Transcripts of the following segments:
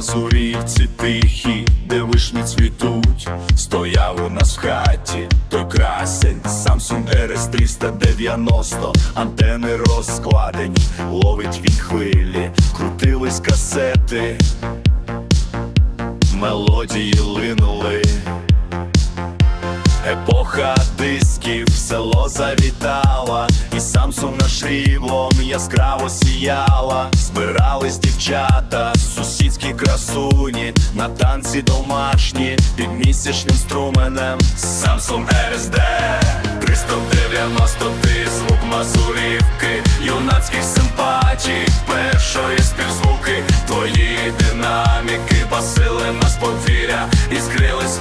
мазурівці тихі, де вишні цвітуть, стояв у нас в хаті, той красень, Samsung RS 390, антени розкладені, ловить він хвилі, крутились касети, мелодії линули. Епоха дисків в село завітала, і Samsung наш рівом яскраво сіяла. Збирались дівчата, сусідські красуні, на танці домашні, під місячним струменем. Samsung RSD 390 ти звук мазурівки, юнацьких симпатій, першої співзвуки, твої динаміки, посили нас повіря, і скрились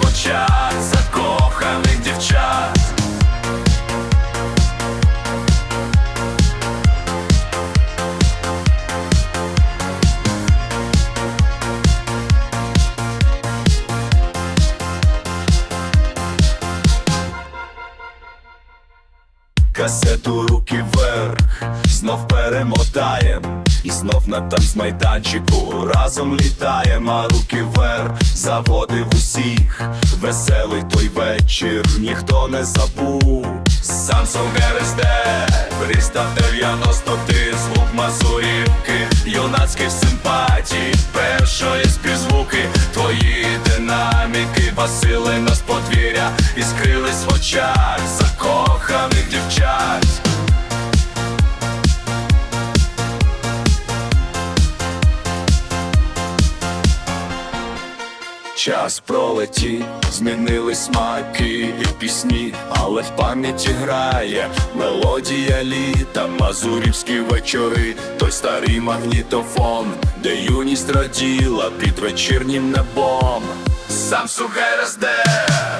Касету руки вверх, знов перемотаєм, і знов на танцмайданчику разом літаєм, а руки вверх. Заводив усіх. Веселий той вечір, ніхто не забув. Samsung RSD 390 ти звук мазурівки, юнацьких симпатій, першої співзвуки, твої динаміки, басили нас подвір'я, і скрились в очах. Закоханих Час пролетів, змінились смаки і пісні, але в пам'яті грає мелодія літа, мазурівські вечори, той старий магнітофон, де юність раділа під вечірнім небом. Samsung RSD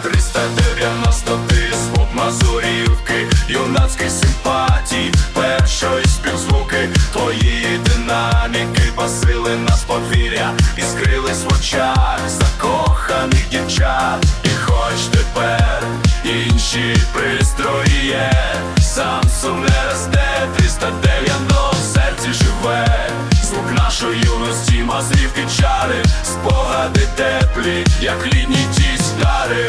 390 ти звук мазурівки, юнацьких симпатій, першої співзвуки, твої динаміки, басили нас подвір'я, і скрились в очах дівчат, і хоч тепер інші пристрої є, Samsung RSD 390 в серці живе, звук нашої юності, мазрівки чари, спогади теплі, як літні ті стари.